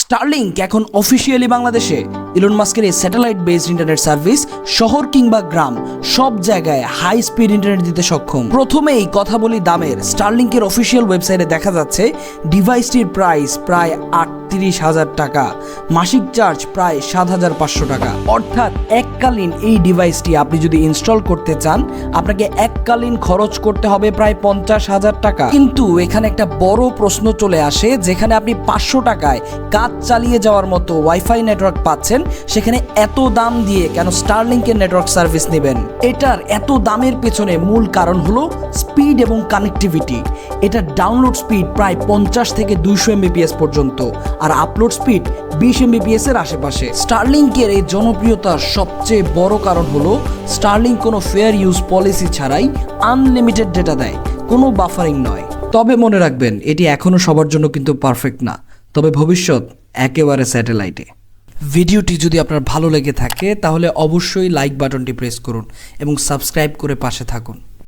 Starlink এখন officially বাংলাদেশে। Elon মাস্কের এই স্যাটেলাইট বেসড ইন্টারনেট সার্ভিস শহর কিংবা গ্রাম, সব জায়গায় হাই স্পিড ইন্টারনেট দিতে সক্ষম। প্রথমেই কথা বলি দামের। স্টারলিংকের অফিসিয়াল ওয়েবসাইটে দেখা যাচ্ছে ডিভাইসটির প্রাইস প্রায় আটত্রিশ হাজার টাকা। মাসিক চার্জ প্রায় সাত হাজার পাঁচশো টাকা। অর্থাৎ এককালীন এই ডিভাইসটি আপনি যদি ইনস্টল করতে চান, আপনাকে এককালীন খরচ করতে হবে প্রায় পঞ্চাশ হাজার টাকা। কিন্তু এখানে একটা বড় প্রশ্ন চলে আসে, যেখানে আপনি পাঁচশো টাকায় কাজ চালিয়ে যাওয়ার মতো ওয়াইফাই নেটওয়ার্ক পাচ্ছেন, সেখানে এত দাম দিয়ে কেন স্টারলিংকের নেটওয়ার্ক সার্ভিস নেবেন? এটার এত দামের পেছনে মূল কারণ হলো স্পিড এবং কানেক্টিভিটি এটা ডাউনলোড স্পিড প্রায় পঞ্চাশ থেকে দুইশো এমবিপিএস পর্যন্ত। আর আপলোড স্পিড বিশ এমবিপিএস এর আশেপাশে। স্টারলিংকের এই জনপ্রিয়তার সবচেয়ে বড় কারণ হলো স্টারলিংক কোনো ফেয়ার ইউজ পলিসি ছাড়াই আনলিমিটেড ডেটা দেয়, কোনো বাফারিং নয়। তবে মনে রাখবেন, এটি এখনও সবার জন্য কিন্তু পারফেক্ট না। তবে ভবিষ্যৎ একেবারে স্যাটেলাইটে ভিডিওটি যদি আপনার ভালো লেগে থাকে, তাহলে অবশ্যই লাইক বাটনটি প্রেস করুন এবং সাবস্ক্রাইব করে পাশে থাকুন।